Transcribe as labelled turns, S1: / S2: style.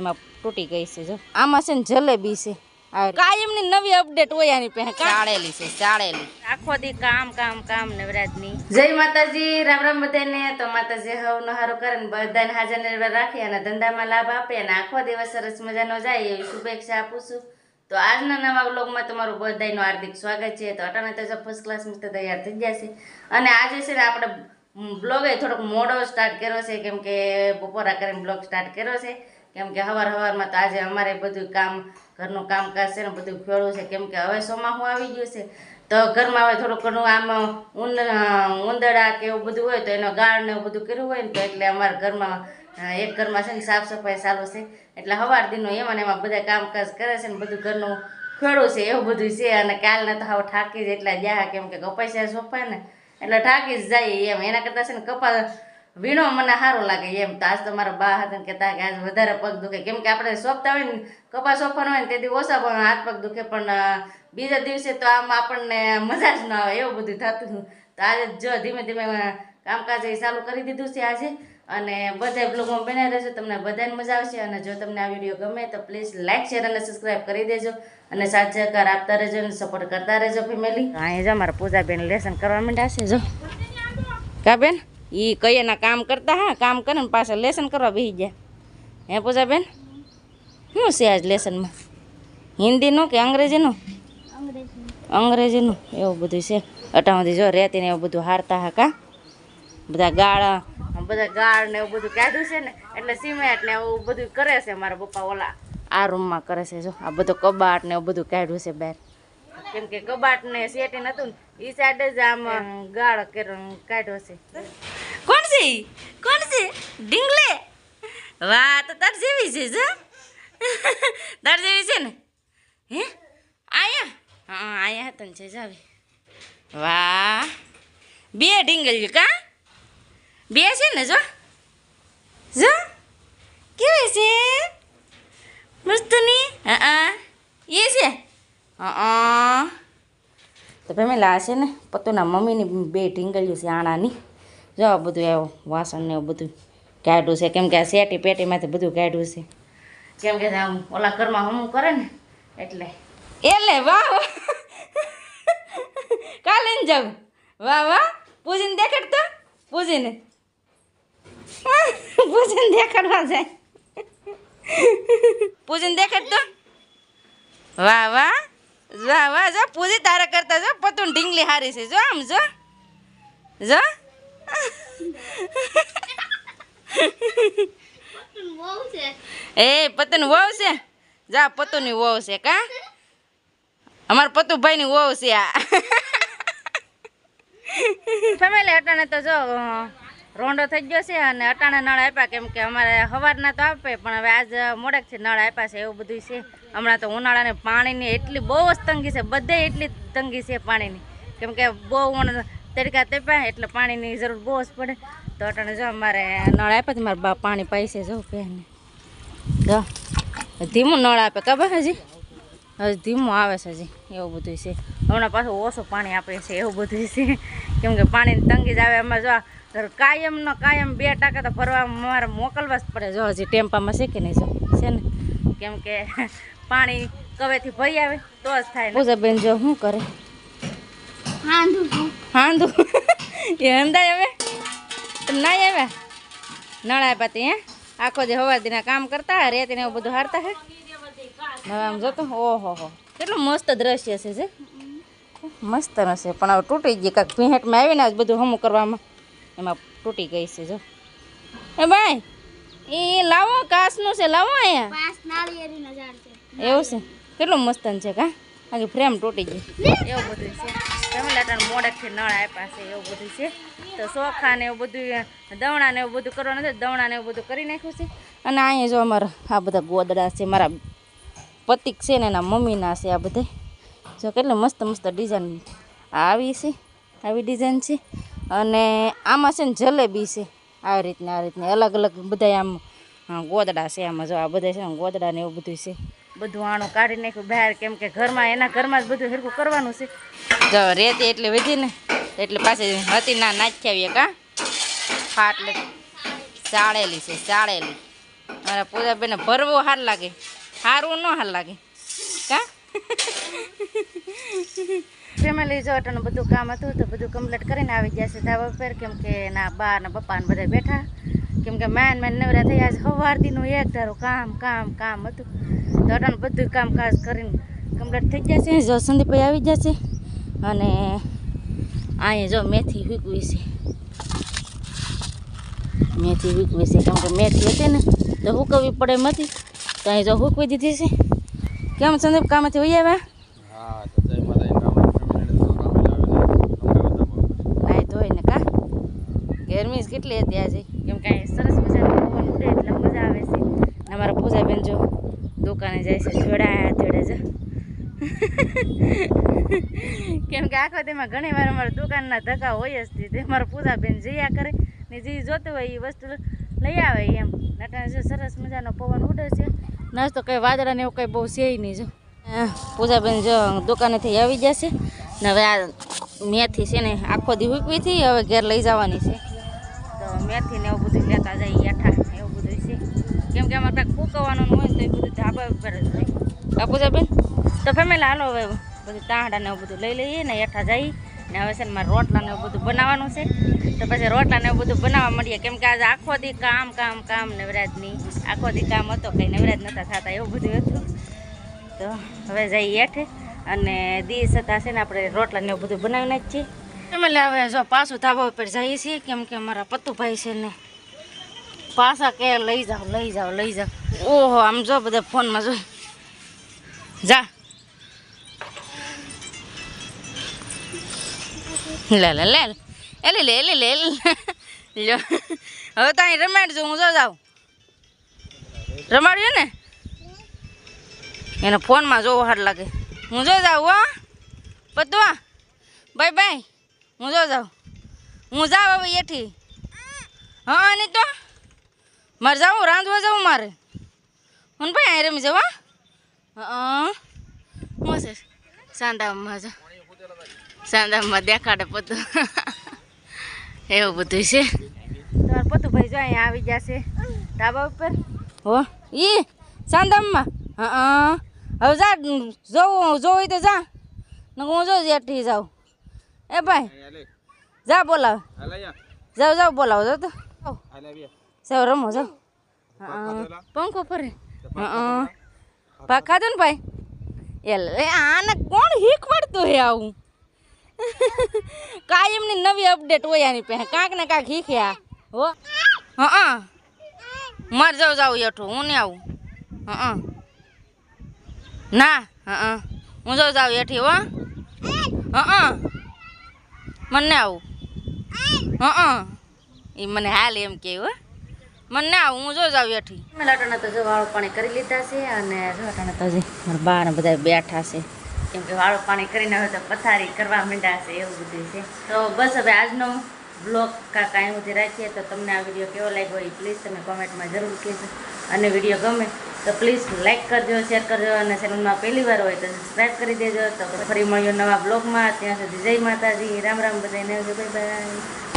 S1: એમાં તૂટી ગઈ છે જો. આમાં છે ને જલેબી છે. આ કાયમની નવી અપડેટ હોય આની પાસે. ચાળેલી છે ચાળેલી આખો દી કામ કામ કામ નવરાજની જય માતાજી રામ રામ બધાને. તો માતાજી હવ નહારો કરે ને બધાને હાજર નિર્ભર રાખી અને ધંધામાં લાભ આપે અને આખો દિવસ સરસ મજાનો જાય એવી શુભેચ્છા આપું છું. તો આજના નવા વ્લોગમાં તમારું બધાનું હાર્દિક સ્વાગત છે. તો અટાણે તો ફર્સ્ટ ક્લાસ મિત્ર તૈયાર થઈ ગયા છે. અને આજે છે ને આપણે બ્લોગે થોડોક મોડો સ્ટાર્ટ કર્યો છે કેમ કે બપોરા કરીને બ્લોગ સ્ટાર્ટ કર્યો છે. કેમ કે હવાર હવારમાં તો આજે અમારે બધું કામ, ઘરનું કામકાજ છે ને બધું ફેળવું છે. કેમ કે હવે ચોમાસું આવી ગયું છે. તો ઘરમાં હવે થોડું ઘણું આમ ઉંદ ઉંદરડા કે એવું બધું હોય તો એનો ગાળ ને એવું બધું કર્યું હોય ને તો એટલે અમારા ઘરમાં એક ઘરમાં છે ને સાફ સફાઈ ચાલુ છે. એટલે હવાર દિનનો એમાં એમાં બધા કામકાજ કરે છે ને બધું ઘરનું ખેડું છે એવું બધું છે. અને કાલને તો હવે થાકી જ એટલા ગયા. કેમ કે કપાઈ સોંપાય ને એટલે થાકી જ જાય એમ. એના કરતાં છે ને કપા વીણો મને સારું લાગે એમ તો આજ તો મારા બા હતા કહેતા કે આજ વધારે પગ દુખે. કેમ કે આપણે સોંપતા હોય ને કપા સોંપવાનો હોય ને તેથી ઓછા પણ હાથ પગ દુખે. પણ બીજા દિવસે તો આમ આપણને મજા જ ના આવે એવું બધું થતું. હતું. તો આજે જો ધીમે ધીમે કામકાજ એ ચાલુ કરી દીધું છે આજે. અને બધા બ્લોગમાં બનાવી રહેજો તમને બધાને મજા આવશે. અને જો તમને આ વીડિયો ગમે તો પ્લીઝ લાઇક શેર અને સબસ્ક્રાઈબ કરી દેજો. અને સાથ સહકાર આપતા રહેજો અને સપોર્ટ કરતા રહેજો ફેમિલી અહીંયા જો મારા પૂજાબેન લેસન કરવા માંડ્યા છે જો. કા બેન? ઈ કઈના કામ કરતા હા કામ કરે ને પાછા લેસન કરવા બેસી ગયા. હે પૂજાબેન? શું છે આજ લેસનમાં હિન્દીનું કે અંગ્રેજીનું? અંગ્રેજીનું. એવું બધું છે. અટામાંથી જો રેતી ને એવું બધું હારતા હા કા? બધા ગાળ બધા ગાળ ને એવું બધું કાઢ્યું છે ને એટલે સિમેન્ટ ને એવું બધું કરે છે મારા પપ્પા ઓલા. આ રૂમમાં કરે છે જો આ બધું કબાટ ને એવું બધું કાઢ્યું છે બહાર. કેમ કે કબાટ ને સેટી હતું ને એ સાઈડ જ આમ ગાળ કાઢ્યો છે. ઈ? કોણ છે? ડીંગલે વાહ તો તાર જેવી છે, જો. તાર જેવી છે ને? હે? આયા? હા, આયા તને છે જાવી વાહ. બે ડીંગલ કા? બે છે ને, જો. જો. કેવી છે? મસ્તની હા એ છે? હા તો ફેમિલી આ છે ને, પતુના મમ્મીની બે ઢીંગલ્યું છે, આણાની. જો બધું એવું વાસણ ને એવું બધું કાઢ્યું છે. કેમ કે આ શેટી પેટીમાંથી બધું કાઢ્યું છે. કેમ કે આમ ઓલા ઘરમાં હમું કરે ને એટલે. એટલે વાહ વાહ. કાલે જાઉં. વાહ વાહ. પૂજીને દેખાડ તો પૂજીને. પૂજીને દેખાડવા જાય. પૂજીને દેખાડ તો વાહ વાહ. વાહ વાહ. જો પૂજી તારા કરતા જો. પતું ઢીંગલી હારી છે. જો આમ જો. જો. એ પતન વહુ છે? જા પતુની વહુ છે કા? અમારા પતુભાઈની વહુ છે આ. ફેમિલી અટાણે તો જો રોંડો થઈ ગયો છે અને અટાણે નળ આપ્યા કેમ કે અમારે સવારના તો આપે પણ હવે આજ મોડેકથી નળ આપ્યા છે એવું બધું છે. હમણાં તો ઉનાળાને પાણીની એટલી બહુ જ તંગી છે બધે એટલી તંગી છે પાણીની. કેમ કે બહુ તડકા તપ્યા એટલે પાણીની જરૂર બહુ જ પડે. તો અટાણે જો અમારે નળ આપે તો મારા બા પાણી પૈસે છે જો પહેને જો ધીમું નળ આપે ખબર હજી? હજી ધીમું આવે છે હજી એવું બધું છે. હમણાં પાછું ઓછું પાણી આપે છે એવું બધું છે. કેમ કે પાણીની તંગી જ આવે એમાં જો કાયમનો કાયમ બે ટકા તો ભરવા મારે મોકલવા જ પડે જો હજી ટેમ્પામાં છે કે નહીં જો? છે ને? કેમ કે પાણી કવેથી ભરી આવે તો જ થાય પૂજાબેન જો શું કરે? હાંધું એ હંધાય હવે તમે ના આવ્યા નળ આપ્યા તે હે આખો જે હવા દીના કામ કરતા રેતી ને એવું બધું હારતા હે હવે આમ જોતો ઓહો હો કેટલું મસ્ત દ્રશ્ય છે જે. મસ્ત છે પણ હવે તૂટી ગઈ કાંઈક ભીંહેટમાં આવીને આજ બધું હમું કરવામાં. એમાં તૂટી ગઈ છે જો. એ ભાઈ એ લાવો કાચનું છે લાવો અહીંયા.
S2: પાંચ નાળિયેરીના ઝાડ છે.
S1: એવું છે? કેટલું મસ્તન છે કા? આખી ફ્રેમ તૂટી ગઈ. એવું બધું છે. તમે મોડેથી નળ આપ્યા છે એવું બધું છે. તો ચોખા ને એવું બધું દવણા ને એવું બધું કરવાનું છે. દવણા ને એવું બધું કરી નાખ્યું છે. અને અહીંયા જો અમારા આ બધા ગોદડા છે, મારા પતિક છે ને એના મમ્મીના છે આ બધા. જો કેટલી મસ્ત મસ્ત ડિઝાઇન આવી છે, આવી ડિઝાઇન છે. અને આમાં છે ને જલેબી છે આવી રીતના આ રીતના અલગ અલગ બધા આમ ગોદડા છે આમાં જો આ બધા છે ને ગોદડા ને એવું બધું છે. બધું આણું કાઢી નાખ્યું બહાર કેમ કે ઘરમાં એના ઘરમાં જ બધું હરખું કરવાનું છે. જો રેતી એટલે વધી ને એટલે પાછી હતી ના નાખી આવીએ કા ફાટલે ચાળેલી છે ચાળેલી. મારા પૂજા બેને ભરવો હાર લાગે સારું ન હાર લાગે કા? ફેમિલી જો અટાનું બધું કામ હતું તો બધું કમ્પ્લીટ કરીને આવી ગયા છે ધાબા પર કેમ કે ના બા ને પપ્પા ને બધા બેઠા. કેમ કે મેન મેન નવરા થયા આજ સવારથીનું એક ધારું કામ કામ કામ હતું. અટાનું બધું કામકાજ કરીને કમ્પ્લીટ થઈ જશે છે. જો સંદીપભાઈ આવી છે અને અહીંયા જો મેથી વીકવી છે. મેથી વીકવી છે કેમ કે મેથી હતી ને તો હુકવવી પડે એમ હતી. તો અહીં જો હુકવી દીધી છે. કેમ સંદીપ કામથી હોઈ આવ્યા? ગરમી કેટલી હતી આજે. કેમ કે અહીં સરસ મજાની પવન ઉડે એટલે મજા આવે છે. અમારા પૂજાબેન જો દુકાને જાય છે. જોડા જોડે જો. કેમ કે આખો તેમાં ઘણી વાર અમારા દુકાનના ધક્કા હોય જ તે મારા પૂજાબેન જયા કરે ને જે જોતું હોય એ વસ્તુ લઈ આવે એમ. નટાને જો સરસ મજાનો પવન ઉડે છે. નસ તો કંઈ વાદળા ને એવું કંઈ બહુ છે નહીં જો. પૂજાબેન જો દુકાનેથી આવી જશે ને હવે આ મેથી છે ને આખો દી હૂકવી હતી, હવે ઘેર લઈ જવાની છે. તો મેથી ને એવું બધું લેતા જાય કેમ કે અમારે કાંઈક ફૂકવાનું હોય તો એ બધું ધાબા ઉપર જ થાય કા તો ફેમિલી હાલો હવે બધું તાંડા ને એવું બધું લઈ લઈએ ને હેઠા જઈએ ને હવે છે ને મારે રોટલા ને એવું બધું બનાવવાનું છે. તો પછી રોટલા ને એવું બધું બનાવવા મળીએ. કેમ કે આજે આખો દી કામ કામ કામ નવરાજની આખો દી કામ હતો, કંઈ નવરાજ નહોતા થતા એવું બધું હતું. તો હવે જઈએ હેઠે અને દી હતા છે ને આપણે રોટલા ને એવું બધું બનાવી નાખીએ. ફેમિલી, હવે જો પાછું ધાબા ઉપર જઈએ છીએ, કેમ કે મારા પતુભાઈ છે ને પાછા કે લઈ જાઓ લઈ જાઓ લઈ જાઓ. ઓહો, આમ જો બધા ફોનમાં જોઈ જા. લે લે લે. એલી લે લે લે લ્યો. હવે તો અહીં રમાડજો હું જો જાઉં. રમાડ્યું ને? એને ફોનમાં જોવો હાર લાગે. હું જો જાઉં, હો. પતવા બાય બાય. હું જો જાઉં. હું જાઉં હવે એથી હા નહીં તો મારે જાઉં રાંધવા જાઉં મારે? હું ભાઈ અહીં રમી જાઉં હા? છે? સાંદામાં જા. દેખાડે પતું એવું બધું છે. તમારે પતુભાઈ જો અહીંયા આવી ગયા છે ધાબા ઉપર. હો? ઈ સાંદામમાં હા હવે જા જોવું જોવું તો જા. ને હું જો જેઠી જાઉં. એ ભાઈ જા બોલાવ. જાવ જાવ બોલાવો જો તો. જાઓ રમો જાઓ હા પંખો ફરે હા ભાગ ખાધો ને ભાઈ એટલે આને કોણ શીખવાડતું હે આવું કાયમની નવી અપડેટ હોય આની પાસે કાંક ને કાંક શીખ્યા હો હા મારે જાઉં જાઉં એઠું હું નહીં આવું હા ના હા હું જાઉં જાઉં એઠી હો હા મને ના આવું હા એ મને હાલ એમ કે હો મને ના હું જો જાવ એઠી લાટાણા તો જો વાળું પાણી કરી લીધા છે અને જો તો જે મારા બા બધા બેઠા છે. કેમ કે વાળું પાણી કરીને હવે તો પથારી કરવા માંડ્યા છે એવું બધું છે. તો બસ હવે આજનો બ્લોગ કા કાંઈ સુધી રાખીએ તો તમને આ વીડિયો કેવો લાગ્યો એ પ્લીઝ તમે કોમેન્ટમાં જરૂર કહેજો. અને વીડિયો ગમે તો પ્લીઝ લાઇક કરજો શેર કરજો અને ચેનલમાં પહેલી વાર હોય તો સબસ્ક્રાઈબ કરી દેજો. તો ફરી મળ્યો નવા બ્લોગમાં ત્યાં સુધી જય માતાજી. રામ રામ બધાને. Bye bye